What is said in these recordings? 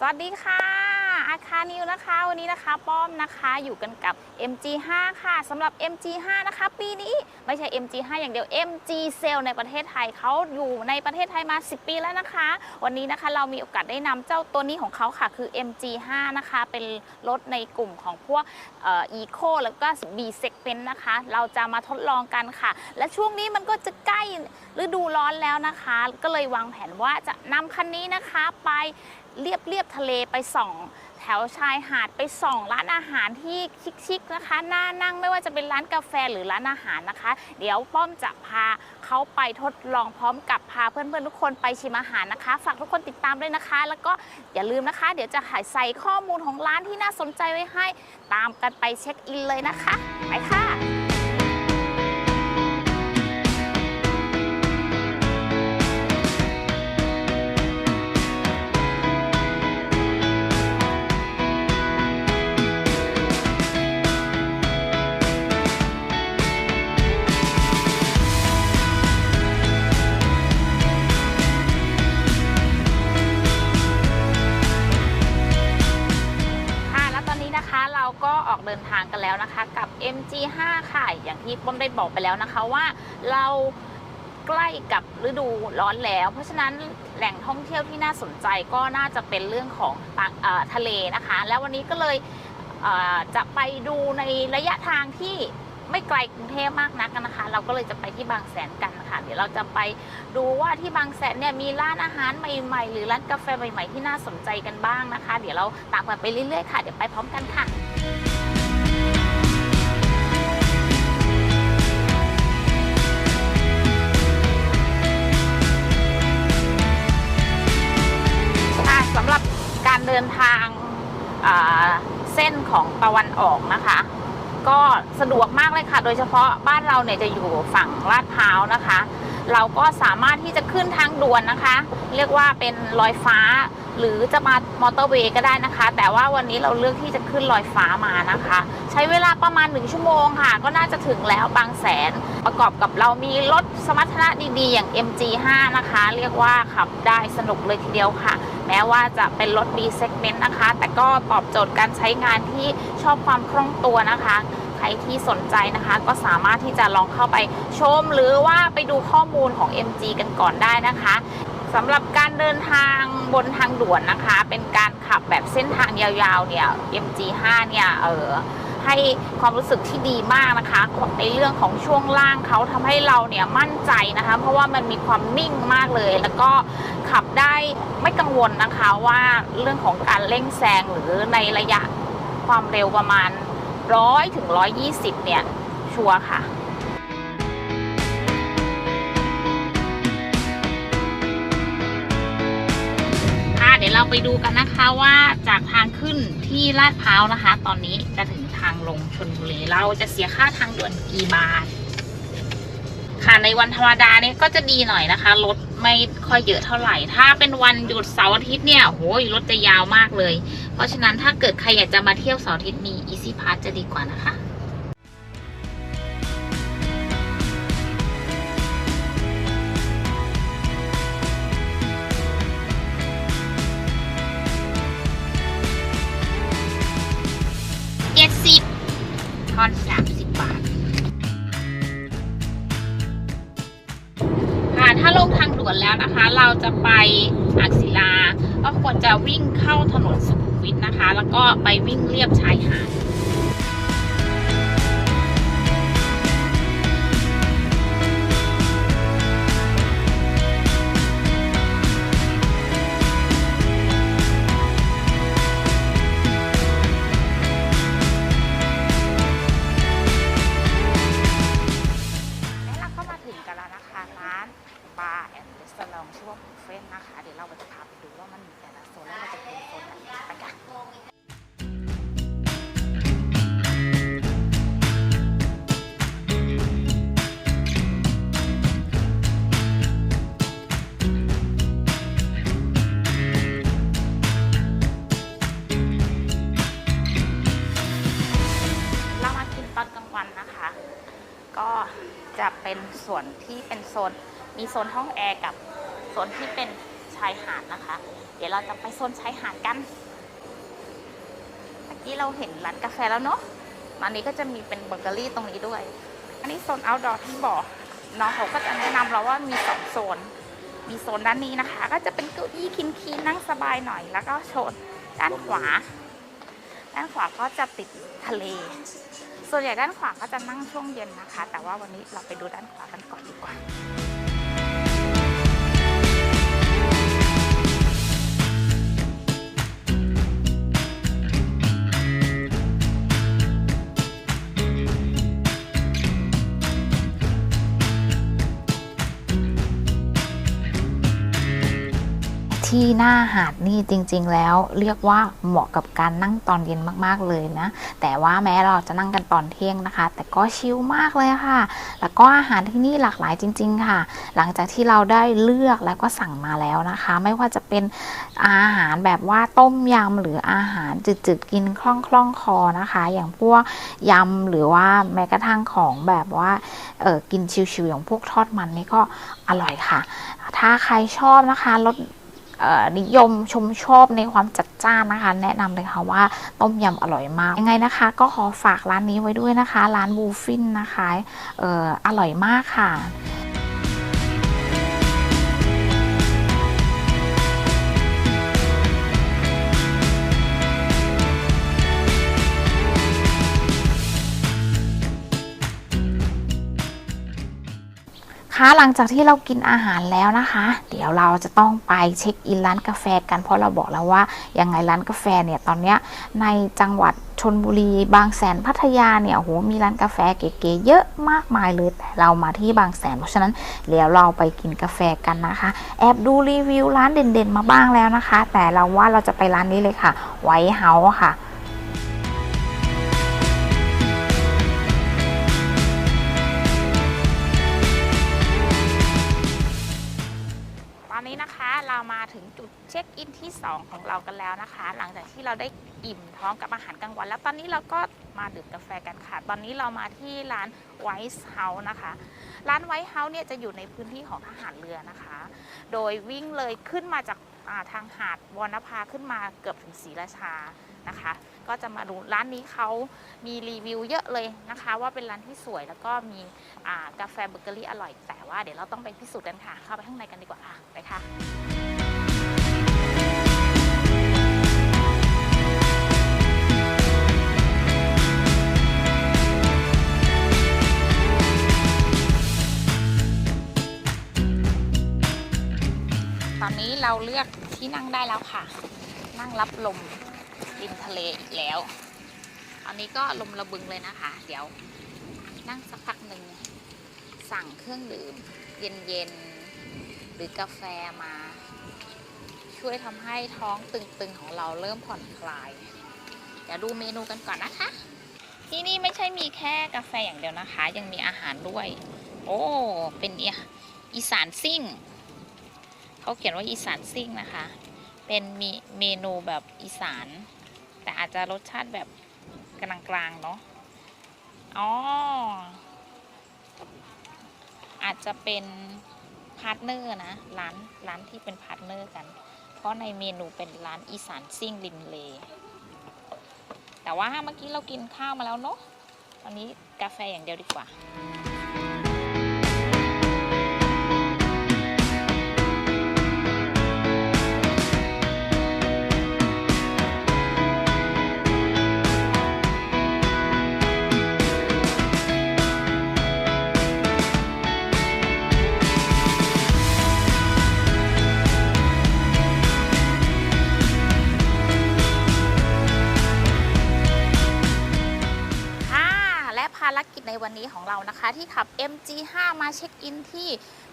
สวัสดีค่ะ อาคานะคะ วันนี้นะคะ ป้อมนะคะอยู่กันกับ MG5 ค่ะสำหรับ MG5 นะคะ ปีนี้ไม่ใช่ MG5 อย่างเดียว MG Cell ในประเทศไทยเขาอยู่ในประเทศไทยมา 10 ปีแล้วนะคะ วันนี้นะคะเรามีโอกาสได้นำเจ้าตัวนี้ของเขาค่ะ คือ MG5 นะคะ เป็นรถในกลุ่มของพวกเอีโคแล้วก็ B segment นะคะ เราจะมาทดลองกันค่ะ และช่วงนี้มันก็จะใกล้ฤดูร้อนแล้วนะคะ ก็เลยวางแผนว่าจะนำคันนี้นะคะไป เรียบเรียบทะเลไปส่อง แถวชายหาดไปส่องร้านอาหารที่ชิคๆนะคะน่านั่งไม่ว่าจะเป็นร้านกาแฟหรือร้านอาหารนะคะ เดี๋ยวป้อมจะพาเขาไปทดลองพร้อมกับพาเพื่อนๆทุกคนไปชิมอาหารนะคะ ฝากทุกคนติดตามด้วยนะคะ แล้วก็อย่าลืมนะคะ เดี๋ยวจะใส่ข้อมูลของร้านที่น่าสนใจไว้ให้ ตามกันไปเช็คอินเลยนะคะ ไปค่ะค่ะ ก็ออกเดินทางกันแล้วนะคะ กับ MG5 ค่ะ อย่างที่ป้อมได้บอกไปแล้วนะคะว่าเราใกล้กับฤดูร้อนแล้ว เพราะฉะนั้นแหล่งท่องเที่ยวที่น่าสนใจก็น่าจะเป็นเรื่องของปะทะเลนะคะ แล้ววันนี้ก็เลยจะไปดูในระยะทางที่ไม่ไกลกรุงเทพมากนักนะคะ เราก็เลยจะไปที่บางแสนกันค่ะเดี๋ยวเราจะไปดูว่าที่บางแสนเนี่ยมีร้านอาหารใหม่ๆ หรือร้านกาแฟใหม่ ๆ ที่น่าสนใจกันบ้างนะคะ เดี๋ยวเราตามกันไปเรื่อยๆค่ะ เดี๋ยวไปพร้อมกันค่ะ เดินทางเส้นของตะวันออกนะคะ ก็สะดวกมากเลยค่ะ โดยเฉพาะบ้านเราเนี่ยจะอยู่ฝั่งลาดพร้าวนะคะ เราก็สามารถที่จะขึ้นทางด่วนนะคะ เรียกว่าเป็นลอยฟ้า หรือจะมามอเตอร์เวย์ก็ได้นะคะ แต่ว่าวันนี้เราเลือกที่จะขึ้นลอยฟ้ามานะคะ ใช้เวลาประมาณ1ชั่วโมงค่ะ ก็น่าจะถึงแล้วบางแสนประกอบกับเรามีรถสมรรถนะดีๆ อย่าง MG5 นะคะ เรียกว่าขับได้สนุกเลยทีเดียวค่ะ แม้ว่าจะเป็นรถ B segment นะคะ แต่ก็ตอบโจทย์การใช้งานที่ชอบความคล่องตัวนะคะ ใครที่สนใจนะคะ ก็สามารถที่จะลองเข้าไปชมหรือว่าไปดูข้อมูลของ MG กันก่อนได้นะคะสำหรับการเดินทางบนทางด่วนนะคะ เป็นการขับแบบเส้นทางยาวๆเนี่ย MG5 เนี่ยเออให้ความรู้สึกที่ดีมากนะคะในเรื่องของช่วงล่างเขาทำให้เราเนี่ยมั่นใจนะคะ เพราะว่ามันมีความนิ่งมากเลย แล้วก็ ขับได้ไม่กังวลนะคะว่าเรื่องของการเร่งแซงหรือในระยะความเร็วประมาณร้อยถึงร้อยยี่สิบเนี่ย ชัวร์ค่ะค่ะเดี๋ยวเราไปดูกันนะคะว่าจากทางขึ้นที่ลาดพร้าวนะคะ ตอนนี้จะถึงทางลงชนบุรีเราจะเสียค่าทางด่วนกี่บาทค่ะในวันธรรมดาเนี่ยก็จะดีหน่อยนะคะรถ ไม่ค่อยเยอะเท่าไหร่ ถ้าเป็นวันหยุดเสาร์อาทิตย์เนี่ยโหยรถจะยาวมากเลย เพราะฉะนั้นถ้าเกิดใครอยากจะมาเที่ยวเสาร์อาทิตย์มี Easy Pass จะดีกว่านะคะ เราจะไปอักษิลา ก็ควรจะวิ่งเข้าถนนสุขุมวิทนะคะ แล้วก็ไปวิ่งเลียบชายหาด ส่วนที่เป็นโซนมีโซนห้องแอร์กับโซนที่เป็นชายหาดนะคะ เดี๋ยวเราจะไปโซนชายหาดกันไปกี้เราเห็นร้านกาแฟแล้วเนาะตอนนี้ก็จะมีเป็นเบเกอรี่ตรงนี้ด้วย อันนี้โซนอ outdoor ที่บอกน้องเขาก็จะแนะนำเราว่ามีสองโซน มีโซนด้านนี้นะคะ ก็จะเป็นเก้าอี้คินๆนั่งสบายหน่อย แล้วก็โซนด้านขวา ด้านขวาก็จะติดทะเล ส่วนใหญ่ด้านขวาก็จะนั่งช่วงเย็นนะคะ แต่ว่าวันนี้เราไปดูด้านขวากันก่อนดีกว่า ที่หน้าหาดนี่จริง ๆ แล้วเรียกว่าเหมาะกับการนั่งตอนเย็นมากๆเลยนะ แต่ว่าแม้เราจะนั่งกันตอนเที่ยงนะคะ แต่ก็ชิลมากเลยค่ะ แล้วก็อาหารที่นี่หลากหลายจริง ๆ ค่ะ หลังจากที่เราได้เลือกแล้วก็สั่งมาแล้วนะคะ ไม่ว่าจะเป็นอาหารแบบว่าต้มยำหรืออาหารจืดๆกินคล่องคล่องคอนะคะ อย่างพวกยำหรือว่าแม้กระทั่งของแบบว่าเออกินชิวๆอย่างพวกทอดมันนี่ก็อร่อยค่ะ ถ้าใครชอบนะคะรส นิยมชมชอบในความจัดจ้านนะคะ แนะนำเลยค่ะว่าต้มยำอร่อยมาก ยังไงนะคะ ก็ขอฝากร้านนี้ไว้ด้วยนะคะ ร้านบูฟินนะคะอออร่อยมากค่ะ คะหลังจากที่เรากินอาหารแล้วนะคะ เดี๋ยวเราจะต้องไปเช็คอินร้านกาแฟกันเพราะเราบอกแล้วว่ายังไงร้านกาแฟเนี่ยตอนเนี้ยในจังหวัดชนบุรีบางแสนพัทยาเนี่ยโอ้โหมีร้านกาแฟเก๋ๆเยอะมากมายเลยแต่เรามาที่บางแสน เพราะฉะนั้นเดี๋ยวเราไปกินกาแฟกันนะคะ แอบดูรีวิวร้านเด่นๆมาบ้างแล้วนะคะ แต่เราว่าเราจะไปร้านนี้เลยค่ะไวท์เฮาส์ค่ะ เช็คอินที่ 2 ของเรากันแล้วนะคะ หลังจากที่เราได้อิ่มท้องกับอาหารกลางวัน แล้วตอนนี้เราก็มาดื่มกาแฟกันค่ะ ตอนนี้เรามาที่ร้านไวท์เฮาส์นะคะ ร้านไวท์เฮาส์เนี่ยจะอยู่ในพื้นที่ของทหารเรือนะคะ โดยวิ่งเลยขึ้นมาจากาทางหาดวรรณภาขึ้นมาเกือบถึงศรีราชานะคะ ก็จะมาดูร้านนี้เขามีรีวิวเยอะเลยนะคะ ว่าเป็นร้านที่สวยแล้วก็มีากาแฟเบเกอรี่อร่อย แต่ว่าเดี๋ยวเราต้องไปพิสูจน์กันค่ะ เข้าไปข้างในกันดีกว่าค่ะไปค่ะ นี้เราเลือกที่นั่งได้แล้วค่ะ นั่งรับลมริมทะเลอีกแล้วอันนี้ก็ลมระบึงเลยนะคะ เดี๋ยวนั่งสักพักหนึ่งสั่งเครื่องดื่ม เย็นๆหรือกาแฟมา ช่วยทำให้ท้องตึงๆของเราเริ่มผ่อนคลาย เดี๋ยวดูเมนูกันก่อนนะคะ ที่นี่ไม่ใช่มีแค่กาแฟอย่างเดียวนะคะ ยังมีอาหารด้วย โอ้ เป็นอีอีสานซิ่ง เขาเขียนว่าอีสานซิ่งนะคะ เป็นมีเมนูแบบอีสาน แต่อาจจะรสชาติแบบกลางๆเนาะอ๋ออาจจะเป็นพาร์ทเนอร์นะร้านร้านที่เป็นพาร์ทเนอร์กัน เพราะในเมนูเป็นร้านอีสานซิ่งริมเลแต่ว่าเมื่อกี้เรากินข้าวมาแล้วเนาะตอนนี้กาแฟอย่างเดียวดีกว่า ละภารกิจในวันนี้ของเรานะคะ ที่ขับ MG5 มาเช็คอินที่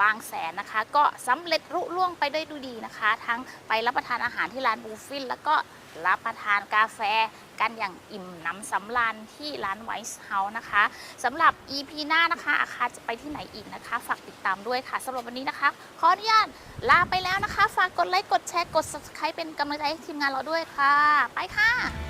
บางแสนนะคะ ก็สำเร็จรุ่ล่วงไปได้ดูดีนะคะ ทั้งไปรับประทานอาหารที่ร้านบูฟินแล้วก็รับประทานกาแฟกันอย่างอิ่มน้ำสำราญที่ร้านไวท์เฮาส์นะคะสำหรับ EP หน้านะคะ อาคารจะไปที่ไหนอีกนะคะ ฝากติดตามด้วยค่ะสำหรับวันนี้นะคะ ขออนุญาตลาไปแล้วนะคะ ฝากกดไลค์ กดแชร์ กด subscribe เป็นกำลังใจให้ทีมงานเราด้วยค่ะ ไปค่ะ